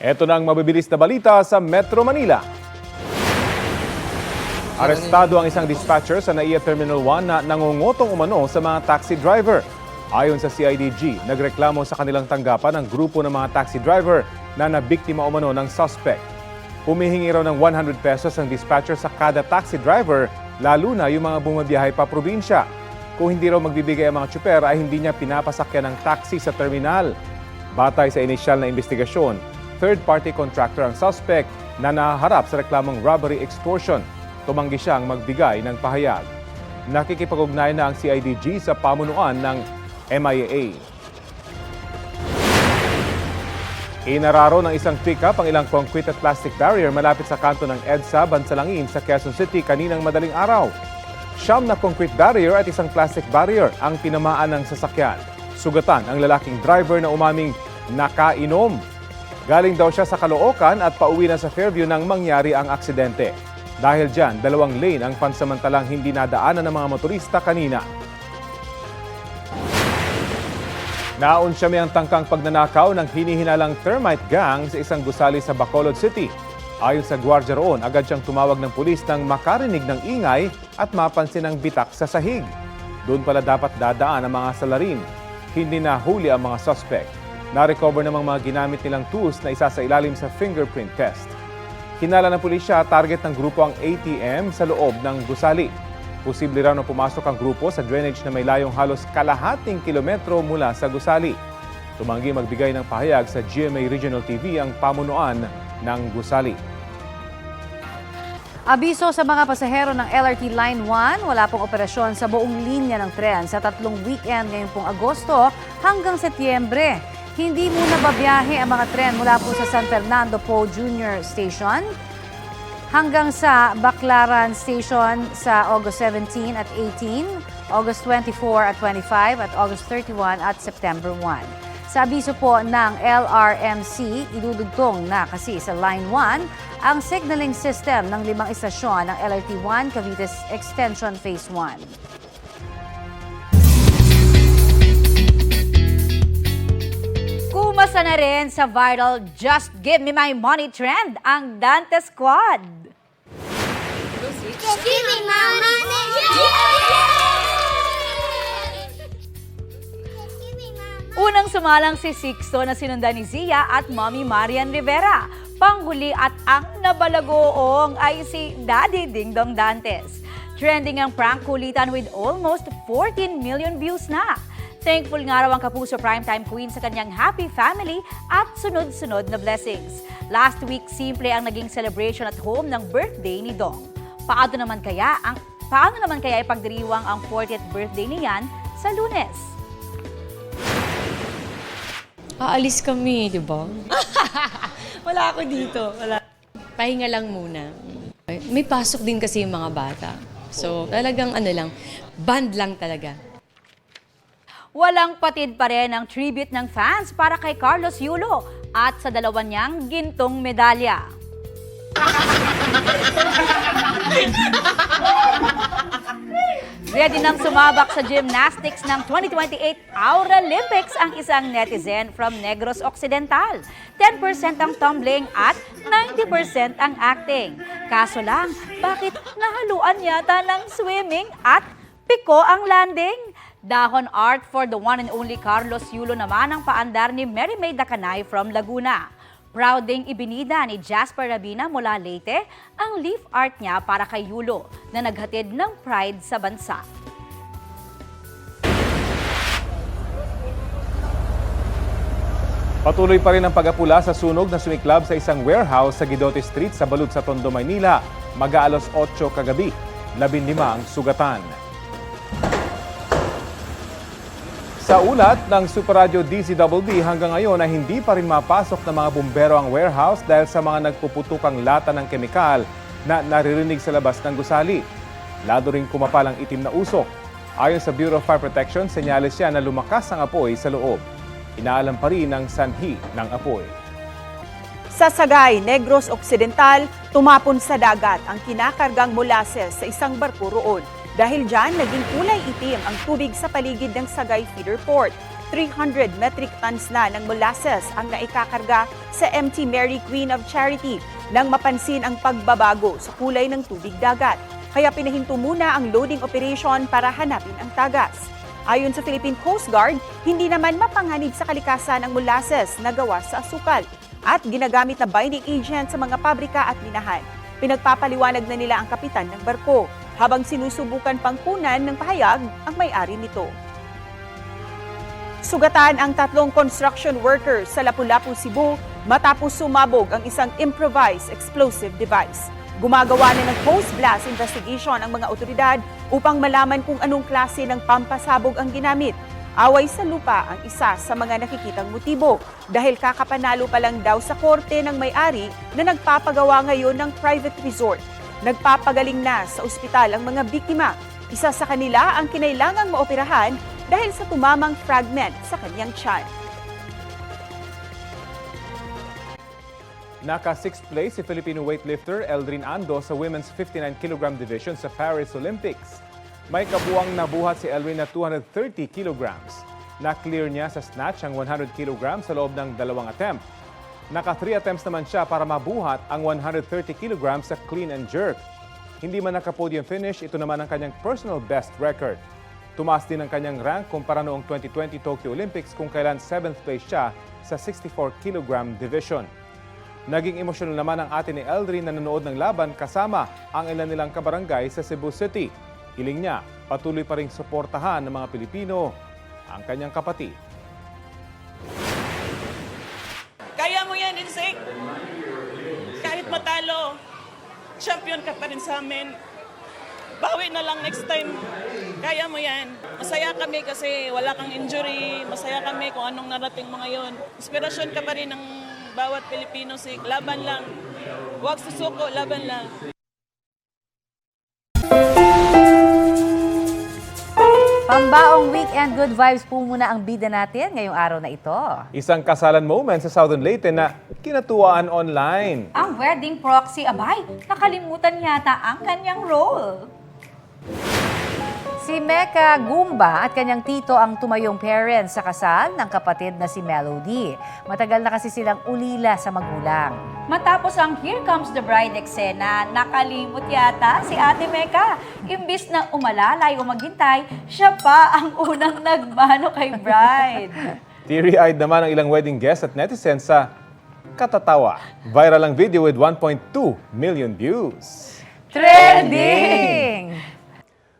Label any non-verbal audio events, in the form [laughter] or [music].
Ito na ang mabibilis na balita sa Metro Manila. Arestado ang isang dispatcher sa NAIA Terminal 1 na nangungutong umano sa mga taxi driver. Ayon sa CIDG, nagreklamo sa kanilang tanggapan ang grupo ng mga taxi driver na nabiktima umano ng suspect. Humihingi raw ng 100 pesos ang dispatcher sa kada taxi driver, lalo na yung mga bumabiyahe pa probinsya. Kung hindi raw magbibigay ang mga tsuper ay hindi niya pinapasakyan ng taxi sa terminal. Batay sa inisyal na investigasyon, third-party contractor ang suspect na nahaharap sa reklamong robbery extortion. Tumanggi siyang magbigay ng pahayag. Nakikipag-ugnay na ang CIDG sa pamunuan ng MIA. Inararo ng isang pickup ang ilang concrete at plastic barrier malapit sa kanto ng EDSA, Bansalangin sa Quezon City kaninang madaling araw. Siyam na concrete barrier at isang plastic barrier ang tinamaan ng sasakyan. Sugatan ang lalaking driver na umaming nakainom. Galing daw siya sa Caloocan at pauwi na sa Fairview nang mangyari ang aksidente. Dahil dyan, dalawang lane ang pansamantalang hindi nadaanan ng mga motorista kanina. Naunsyami ang tangkang pagnanakaw ng hinihinalang termite gang sa isang gusali sa Bacolod City. Ayon sa gwardiya roon, agad siyang tumawag ng pulis nang makarinig ng ingay at mapansin ang bitak sa sahig. Doon pala dapat dadaan ang mga salarin. Hindi nahuli ang mga suspect. Na-recover namang mga ginamit nilang tools na isa sa ilalim sa fingerprint test. Hinala ng pulisya target ng grupo ang ATM sa loob ng gusali. Posible raw na pumasok ang grupo sa drainage na may layong halos kalahating kilometro mula sa gusali. Tumanggi magbigay ng pahayag sa GMA Regional TV ang pamunuan ng gusali. Abiso sa mga pasahero ng LRT Line 1, wala pong operasyon sa buong linya ng tren sa tatlong weekend ngayong pong Agosto hanggang Setyembre. Hindi muna babiyahe ang mga tren mula po sa San Fernando Po Junior Station hanggang sa Baclaran Station sa August 17 at 18, August 24 at 25 at August 31 at September 1. Sa abiso po ng LRMC, idudugtong na kasi sa Line 1 ang signaling system ng limang istasyon ng LRT 1 Cavite Extension Phase 1. Kumasa na rin sa viral Just Give Me My Money trend ang Dante Squad. Give me my money. Unang sumalang si Sixto na sinundan ni Zia at Mommy Marian Rivera. Panghuli at ang nabalagoong ay si Daddy Ding Dong Dantes. Trending ang prank kulitan with almost 14 million views na. Thankful nga raw ang Kapuso Primetime Queen sa kanyang happy family at sunod-sunod na blessings. Last week, simple ang naging celebration at home ng birthday ni Dong. Paano naman kaya ang paano naman kaya ipagdiriwang ang 40th birthday niyan sa Lunes? Aalis kami, di ba? [laughs] Wala ako dito. Wala. Pahinga lang muna. May pasok din kasi yung mga bata. So, talagang ano lang, band lang talaga. Walang patid pa rin ang tribute ng fans para kay Carlos Yulo at sa dalawa niyang gintong medalya. Ready nang sumabak sa gymnastics ng 2028 Aura Olympics ang isang netizen from Negros Occidental. 10% ang tumbling at 90% ang acting. Kaso lang, bakit nahaluan yata ng swimming at piko ang landing? Dahon art for the one and only Carlos Yulo naman ang paandar ni Mary May Dacanay from Laguna. Proud ding ibinida ni Jasper Rabina mula Leyte ang leaf art niya para kay Yulo na naghatid ng pride sa bansa. Patuloy pa rin ang pag-apula sa sunog na sumiklab sa isang warehouse sa Guidote Street sa Balut sa Tondo, Maynila. Mag-aalos 8 kagabi. 15 ang sugatan. Sa ulat ng Super Radio DZWB hanggang ngayon ay hindi pa rin mapasok ng mga bumbero ang warehouse dahil sa mga nagpuputukang lata ng kemikal na naririnig sa labas ng gusali. Lado rin kumapal ang itim na usok. Ayon sa Bureau of Fire Protection, senyales siya na lumakas ang apoy sa loob. Inaalam pa rin ang sanhi ng apoy. Sa Sagay, Negros Occidental, tumapon sa dagat ang kinakargang molasses sa isang barko roon. Dahil dyan, naging kulay itim ang tubig sa paligid ng Sagay Feeder Port. 300 metric tons na ng molasses ang naikakarga sa MT Mary Queen of Charity nang mapansin ang pagbabago sa kulay ng tubig dagat. Kaya pinahinto muna ang loading operation para hanapin ang tagas. Ayon sa Philippine Coast Guard, hindi naman mapanganib sa kalikasan ang molasses na gawa sa asukal at ginagamit na binding agent sa mga pabrika at minahan. Pinagpapaliwanag na nila ang kapitan ng barko habang sinusubukan pang kunan ng pahayag ang may-ari nito. Sugatan ang tatlong construction workers sa Lapu-Lapu, Cebu matapos sumabog ang isang improvised explosive device. Gumagawa na ng post-blast investigation ang mga otoridad upang malaman kung anong klase ng pampasabog ang ginamit. Away sa lupa ang isa sa mga nakikitang motibo dahil kakapanalo pa lang daw sa korte ng may-ari na nagpapagawa ngayon ng private resort. Nagpapagaling na sa ospital ang mga biktima. Isa sa kanila ang kinailangang maoperahan dahil sa tumamang fragment sa kanyang tiyan. Naka 6th place si Filipino weightlifter Eldrin Ando sa women's 59 kg division sa Paris Olympics. May kabuang nabuhat si Eldrin na 230 kilograms. Na-clear niya sa snatch ang 100 kg sa loob ng dalawang attempt. Naka 3 attempts naman siya para mabuhat ang 130 kg sa clean and jerk. Hindi man naka-podium finish, ito naman ang kanyang personal best record. Tumaas din ang kanyang rank kumpara noong 2020 Tokyo Olympics kung kailan 7th place siya sa 64 kg division. Naging emosyonal naman ang ate ni Eldrin na nanood ng laban kasama ang ilan nilang kabarangay sa Cebu City. Hiling niya, patuloy pa rin suportahan ng mga Pilipino ang kanyang kapatid. Insik. Kahit matalo, champion ka pa rin sa amin. Bawi na lang next time. Kaya mo yan. Masaya kami kasi wala kang injury. Masaya kami kung anong narating mo ngayon. Inspirasyon ka pa rin ng bawat Pilipino, Sik. Laban lang. Huwag susuko, laban lang. Pambaong weekend good vibes po muna ang bida natin ngayong araw na ito. Isang kasalan moment sa Southern Leyte na kinatuwaan online. Ang wedding proxy, abay, nakalimutan yata ang kanyang role. Si Mecca Gumba at kanyang tito ang tumayong parents sa kasal ng kapatid na si Melody. Matagal na kasi silang ulila sa magulang. Matapos ang Here Comes the Bride eksena, nakalimot yata si Ate Mecca. Imbis na umalalay o maghintay, siya pa ang [laughs] unang nagmano kay bride. Teary-eyed naman ang ilang wedding guests at netizens sa katatawa. Viral ang video with 1.2 million views. Trending!